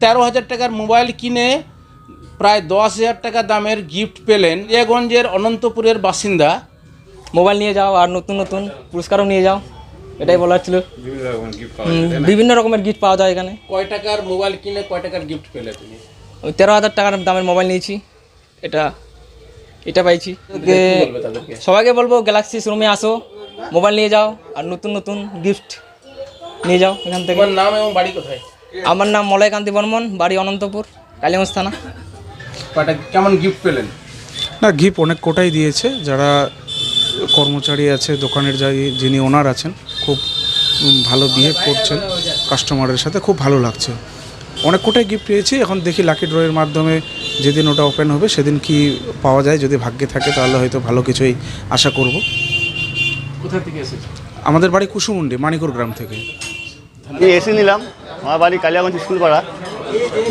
তেরো হাজার টাকার মোবাইল কিনে প্রায় দশ হাজার টাকা দামের গিফট পেলেন এগঞ্জের অনন্তপুরের বাসিন্দা। মোবাইল নিয়ে যাও আর নতুন নতুন পুরস্কারও নিয়ে যাও। এটাই বলার ছিল। বিভিন্ন রকমের গিফট পাওয়া যায় এখানে। কয় টাকার মোবাইল কিনে কয় টাকার গিফট পেলে তুমি? ওই তেরো হাজার টাকার দামের মোবাইল নিয়েছি। এটা এটা পাইছি। সবাইকে বলব গ্যালাক্সি শোরুমে আসো মোবাইল নিয়ে যাও আর নতুন নতুন গিফট নিয়ে যাও এখান থেকে। নাম এবং বাড়ি কোথায়? আমার নাম মলয়কান্তি বর্মন বাড়ি অনন্তপুর কালীগঞ্জ থানা। কয়টা কেমন গিফট পেলেন? না গিফট অনেক কোটাই দিয়েছে। যারা কর্মচারী আছে দোকানের যাই যিনি ওনার আছেন খুব ভালো বিহেভ করছেন। কাস্টমারের সাথে খুব ভালো লাগছে। অনেক কোটাই গিফট পেয়েছি। এখন দেখি লাকি ড্রয়ের মাধ্যমে যেদিন ওটা ওপেন হবে সেদিন কি পাওয়া যায়। যদি ভাগ্যে থাকে তাহলে হয়তো ভালো কিছুই আশা করব। কোথা থেকে এসেছ আমাদের বাড়ি কুসুমুন্ডি মানিকুর গ্রাম থেকে। এসে নিলাম। আমার বাড়ি কালিয়াগঞ্জ স্কুল পাড়া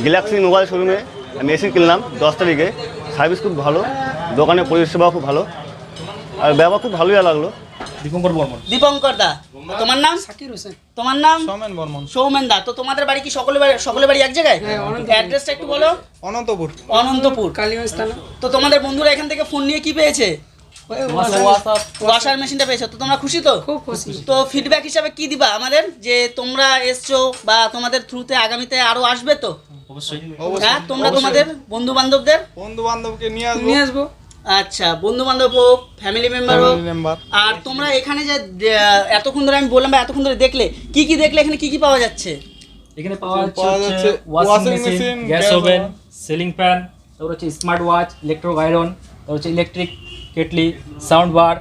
গ্যালাক্সি মোবাইল শোরুমে আমি এসি কিনলাম দশ তারিখে। সার্ভিস খুব ভালো দোকানের পরিষেবা খুব ভালো আর ব্যবহার খুব ভালোই লাগল। দীপঙ্কর বর্মন। দীপঙ্কর দা তোমার নাম? সাকির হোসেন। তোমার নাম? সৌমেন বর্মন। সৌমেন দা তো তোমাদের বাড়ি কি সকলে বাড়ি সকলের বাড়ি এক জায়গায়? অ্যাড্রেসটা একটু বলো। অনন্তপুর। অনন্তপুর। কালীগঞ্জ থানা। তো তোমাদের বন্ধুরা এখান থেকে ফোন নিয়ে কি পেয়েছে? ওয়াশার মেশিনটা পেয়েছ তো তোমরা খুশি তো? খুব খুশি। তো ফিডব্যাক হিসাবে কি দিবা আমাদের? যে তোমরা এসছো বা তোমাদের থ্রুতে আগামীতে আরও আসবে তো? অবশ্যই। হ্যাঁ তোমরা তোমাদের বন্ধু বান্ধবদের বন্ধু বান্ধবকে নিয়ে আসব। নিয়ে আসব। আচ্ছা বন্ধু বান্ধব হোক ফ্যামিলি মেম্বার হোক। আর তোমরা এখানে যে এতক্ষণ ধরে আমি বললাম বা এতক্ষণ ধরে দেখলে কি কি দেখলে এখানে কি কি পাওয়া যাচ্ছে? এখানে পাওয়া যাচ্ছে washing machine gas oven ceiling fan তারপর হচ্ছে স্মার্ট ওয়াচ ইলেকট্রিক আয়রন তারপর হচ্ছে electric kettle sound bar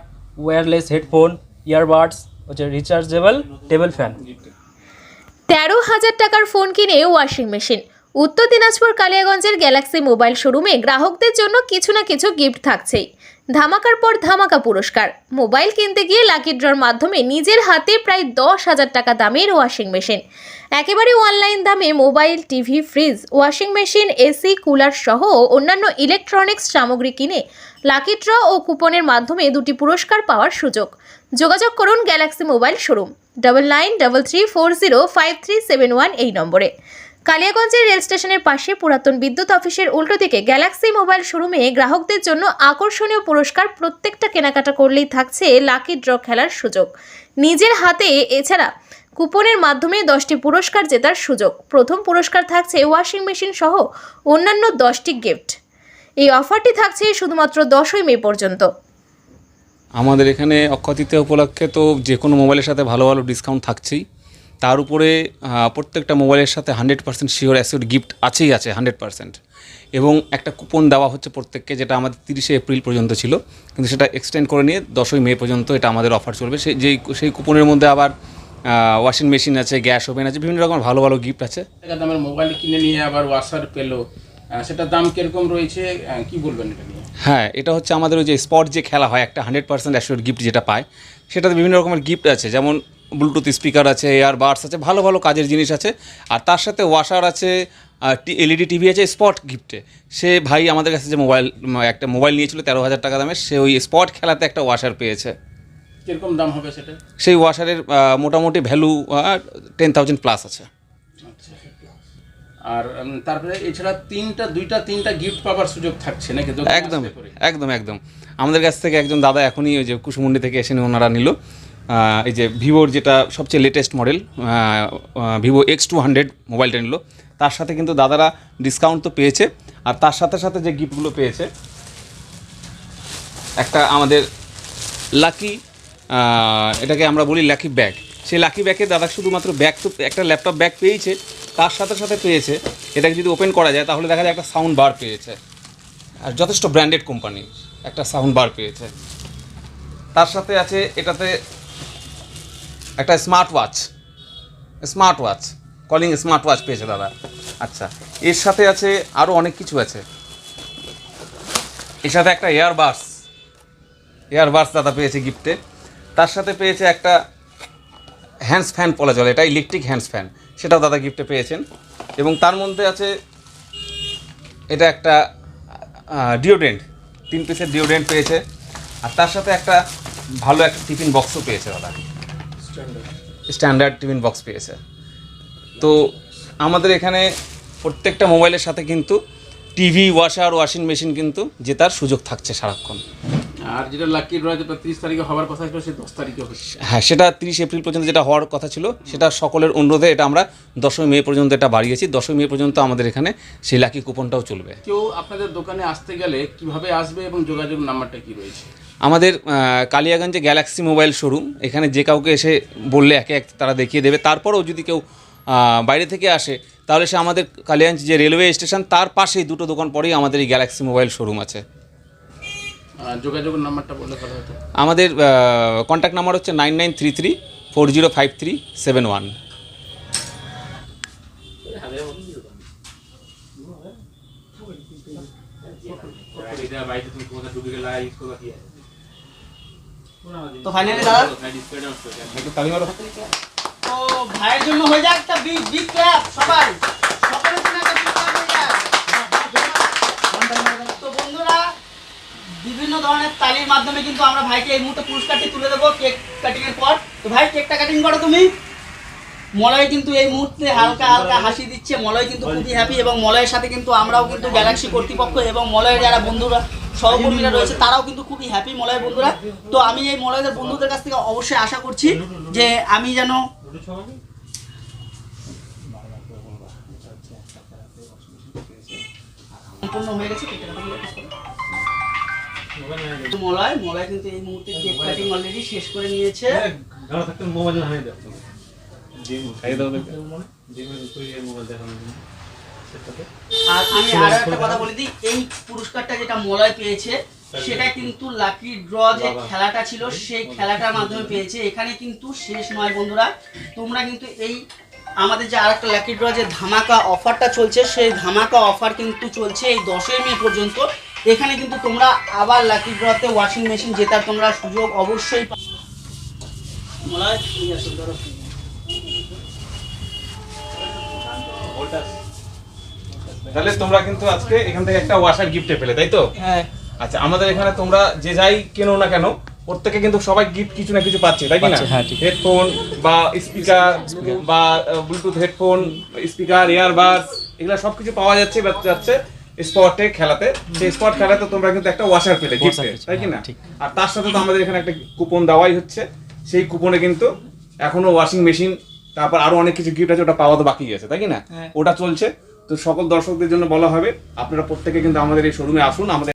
wireless headphone earbuds হচ্ছে রিচার্জেবল টেবিল ফ্যান তেরো হাজার টাকার ফোন কিনে ওয়াশিং মেশিন উত্তর দিনাজপুর কালিয়াগঞ্জের গ্যালাক্সি মোবাইল শোরুমে গ্রাহকদের জন্য কিছু না কিছু গিফট থাকছেই। ধামাকার পর ধামাকা পুরস্কার। মোবাইল কিনতে গিয়ে লাকি ড্রর মাধ্যমে নিজের হাতে প্রায় দশ হাজার টাকা দামের ওয়াশিং মেশিন একেবারে অনলাইন দামে mobile TV fridge washing machine AC cooler সহ অন্যান্য ইলেকট্রনিক্স সামগ্রী কিনে লাকি ড্র ও কুপনের মাধ্যমে দুটি পুরস্কার পাওয়ার সুযোগ। যোগাযোগ করুন galaxy mobile showroom double nine double three four zero five three seven one এই নম্বরে। কালিয়াগঞ্জের রেল স্টেশনের পাশে পুরাতন বিদ্যুৎ অফিসের উল্টো দিকে গ্যালাক্সি মোবাইল শোরুমে গ্রাহকদের জন্য আকর্ষণীয় পুরস্কার প্রত্যেকটা কেনাকাটা করলেই থাকছে লাকি ড্র খেলার সুযোগ। নিজের হাতে এছাড়া কুপনের মাধ্যমে দশটি পুরস্কার জেতার সুযোগ। প্রথম পুরস্কার থাকছে ওয়াশিং মেশিন সহ অন্যান্য দশটি গিফট। এই অফারটি থাকছে শুধুমাত্র দশই মে পর্যন্ত। আমাদের এখানে অক্ষয় উপলক্ষে তো যে কোনো মোবাইলের সাথে ভালো ভালো ডিসকাউন্ট থাকছেই। তার উপরে প্রত্যেকটা মোবাইলের সাথে হান্ড্রেড পার্সেন্ট শিওর অ্যাসিড গিফট আছেই আছে হান্ড্রেড পার্সেন্ট এবং একটা কুপন দেওয়া হচ্ছে প্রত্যেককে যেটা আমাদের তিরিশে এপ্রিল পর্যন্ত ছিল। কিন্তু সেটা এক্সটেন্ড করে নিয়ে দশই মে পর্যন্ত এটা আমাদের অফার চলবে। সেই যেই সেই কুপনের মধ্যে আবার ওয়াশিং মেশিন আছে গ্যাস ওভেন আছে বিভিন্ন রকম ভালো ভালো গিফট আছে। মোবাইল কিনে নিয়ে আবার ওয়াশার পেল। সেটার দাম কীরকম রয়েছে কি বলবেন এটা নিয়ে? হ্যাঁ এটা হচ্ছে আমাদের ওই যে স্পট যে খেলা হয় একটা হান্ড্রেড পার্সেন্ট অ্যাসিওর গিফট যেটা পায় সেটাতে বিভিন্ন রকমের গিফট আছে যেমন ব্লুটুথ স্পিকার আছে এয়ার বাডস আছে ভালো ভালো কাজের জিনিস আছে আর তার সাথে ওয়াশার আছে এলইডি টিভি আছে স্পট গিফটে সে ভাই আমাদের কাছে যে মোবাইল একটা মোবাইল নিয়েছিল তেরো হাজার টাকা দামের সে ওই স্পট খেলাতে একটা ওয়াশার পেয়েছে। কীরকম দাম হবে সেটা? সেই ওয়াশারের মোটামুটি ভ্যালু টেন থাউজেন্ড প্লাস আছে। আর তারপরে এছাড়া তিনটা দুইটা তিনটা গিফট পাওয়ার সুযোগ থাকছে নাকি? একদম একদম একদম। আমাদের কাছ থেকে একজন দাদা এখনই ওই যে কুসুমুন্ডি থেকে এসে ওনারা নিল। এই যে ভিভোর যেটা সবচেয়ে latest model Vivo X two hundred মোবাইলটা নিল। তার সাথে কিন্তু দাদারা ডিসকাউন্ট তো পেয়েছে। আর তার সাথে সাথে যে গিফটগুলো পেয়েছে একটা আমাদের লাকি এটাকে আমরা বলি লাকি ব্যাগ সেই লাকি ব্যাগে দাদা শুধুমাত্র ব্যাগ তো একটা ল্যাপটপ ব্যাগ পেয়েছে তার সাথে সাথে পেয়েছে। এটাকে যদি ওপেন করা যায়, তাহলে দেখা যায় একটা সাউন্ড বার পেয়েছে। আর যথেষ্ট ব্র্যান্ডেড কোম্পানি একটা সাউন্ড বার পেয়েছে। তার সাথে আছে এটাতে একটা smart watch smart watch calling smart watch পেয়েছে দাদা। আচ্ছা এর সাথে আছে আরও অনেক কিছু আছে। এর সাথে একটা এয়ারবাস এয়ারবাস দাদা পেয়েছে গিফটে তার সাথে পেয়েছে একটা হ্যান্ডস ফ্যান বলা চলে, এটা ইলেকট্রিক হ্যান্ডস ফ্যান সেটাও দাদা গিফটে পেয়েছেন। এবং তার মধ্যে আছে এটা একটা ডিওড্রেন্ট তিন পিসের ডিওড্রেন্ট পেয়েছে। আর তার সাথে একটা ভালো একটা টিফিন বক্সও পেয়েছে দাদা। স্ট্যান্ডার্ড টিফিন বক্স পেয়েছে। তো আমাদের এখানে প্রত্যেকটা মোবাইলের সাথে কিন্তু টিভি ওয়াশার ওয়াশিং মেশিন কিন্তু জেতার সুযোগ থাকছে সারাক্ষণ। আর যেটা লাকি ড্র যেটা তিরিশ তারিখে হওয়ার কথা ছিল সে দশ তারিখে হচ্ছে হ্যাঁ সেটা তিরিশ এপ্রিল পর্যন্ত যেটা হওয়ার কথা ছিল সেটা সকলের অনুরোধে এটা আমরা দশই মে পর্যন্ত এটা বাড়িয়েছি। দশই মে পর্যন্ত আমাদের এখানে সেই লাকি কুপনটাও চলবে। কেউ আপনাদের দোকানে আসতে গেলে কীভাবে আসবে এবং যোগাযোগ নাম্বারটা কি রয়েছে? আমাদের কালিয়াগঞ্জে গ্যালাক্সি মোবাইল শোরুম এখানে যে কাউকে এসে বললে একে এক তারা দেখিয়ে দেবে। তারপরেও যদি কেউ বাইরে থেকে আসে তাহলে সে আমাদের কালিয়াগঞ্জ যে রেলওয়ে স্টেশন তার পাশেই দুটো দোকান পরেই আমাদের এই গ্যালাক্সি মোবাইল শোরুম আছে। আর যোগাযোগের নাম্বারটা বললে ভালো হতো আমাদের কন্ট্যাক্ট নাম্বার হচ্ছে nine nine three three four zero five three seven one তো ফাইনালি দাদা? তো ভাইয়ের জন্য হয়ে যাক একটা বিগ বিগ ক্ল্যাপ সবাই সকলের জন্য একটা big clap হয়ে যাক। তো বন্ধুরা বিভিন্ন ধরনের তালির মাধ্যমে কিন্তু আমরা ভাইকে এই মুহূর্তে পুরস্কারটি তুলে দেবো কেক কাটিং এর পর। তো ভাই কেকটা কাটিং করো তুমি। মলয় কিন্তু এই মুহূর্তে হালকা হালকা হাসি দিচ্ছে। মলয় কিন্তু খুবই হ্যাপি এবং মলয়ের সাথে কিন্তু আমরাও কিন্তু গ্যালাক্সি কর্তৃপক্ষ এবং মলয়ের যারা বন্ধুরা, সহকর্মীরা রয়েছে, তারাও কিন্তু খুবই হ্যাপি মলয়ের বন্ধুরা। তো আমি এই মলয়দের বন্ধুদের কাছ থেকে অবশ্যই আশা করছি যে আমি যেন সম্পূর্ণ হয়ে গেছে মলয় মলয় কিন্তু এই মুহূর্তে কেক কাটিং অলরেডি শেষ করে নিয়েছে। আর আমি আরও একটা কথা বলে দিই এই পুরস্কারটা যেটা মলয় পেয়েছে সেটা কিন্তু লাকি ড্র যে খেলাটা ছিল সেই খেলাটার মাধ্যমে পেয়েছে। এখানে কিন্তু শেষ নয় বন্ধুরা। তোমরা কিন্তু এই আমাদের যে আরেকটা লাকি ড্র যে ধামাকা অফারটা চলছে সেই ধামাকা অফার কিন্তু চলছে এই দশই মে পর্যন্ত। এখানে কিন্তু তোমরা আবার লাকি ড্রতে ওয়াশিং মেশিন জেতার তোমরা সুযোগ অবশ্যই। তাহলে তোমরা কিন্তু আজকে এখান থেকে একটা ওয়াশার গিফটে পেলে তাই তো? হ্যাঁ। আচ্ছা আমাদের এখানে তোমরা যে যাই কেনো না কেন প্রত্যেকে কিন্তু সবাই গিফট কিছু না কিছু পাচ্ছে তাই কি না? পাচ্ছে, হ্যাঁ, ঠিক। হেডফোন বা স্পিকার বা ব্লুটুথ হেডফোন স্পিকার ইয়ারবাডস এগুলো সবকিছু পাওয়া যাচ্ছে বা যাচ্ছে। স্পটে খেলাতে সেই স্পট খেলাতে তোমরা কিন্তু একটা ওয়াশার পেলে গিফটে তাই কি না? হ্যাঁ, ঠিক। আর তার সাথে তো আমাদের এখানে একটা কুপন দেওয়াই হচ্ছে। সেই কুপনে কিন্তু এখনও ওয়াশিং মেশিন তারপর আরও অনেক কিছু গিফট আছে ওটা পাওয়া তো বাকি আছে তাই কি না? হ্যাঁ। ওটা চলছে। তো সকল দর্শকদের জন্য বলা হবে আপনারা প্রত্যেকে কিন্তু আমাদের এই শোরুমে আসুন আমাদের